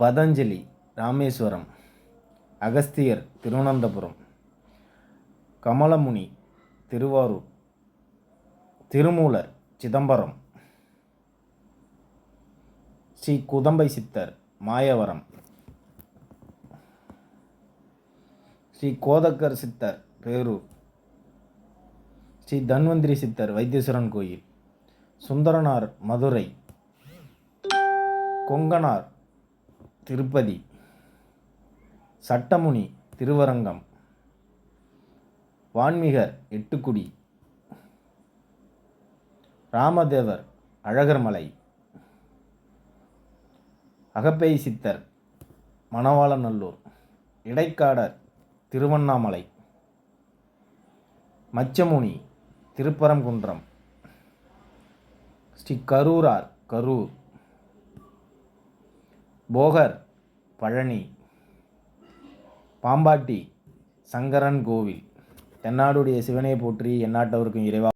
பதஞ்சலி ராமேஸ்வரம் அகஸ்தியர் திருவனந்தபுரம் கமலமுனி திருவாரூர் திருமூலர் சிதம்பரம் ஸ்ரீ குதம்பை சித்தர் மாயவரம் ஸ்ரீ கோதக்கர் சித்தர் பேரூர் ஸ்ரீ தன்வந்திரி சித்தர் வைத்தீஸ்வரன் கோயில் சுந்தரனார் மதுரை கொங்கனார் திருப்பதி. சட்டமுனி திருவரங்கம். வான்மிகர் எட்டுக்குடி. ராமதேவர் அழகர்மலை. அகப்பை சித்தர் மணவாளநல்லூர். இடைக்காடர் திருவண்ணாமலை. மச்சமுனி திருப்பரங்குன்றம். ஸ்ரீ கரூரார் கரூர். போகர் பழனி பாம்பாட்டி சங்கரன் கோவில். தென்னாடுடைய சிவனை போற்றி என்னாட்டவருக்கும் இறைவா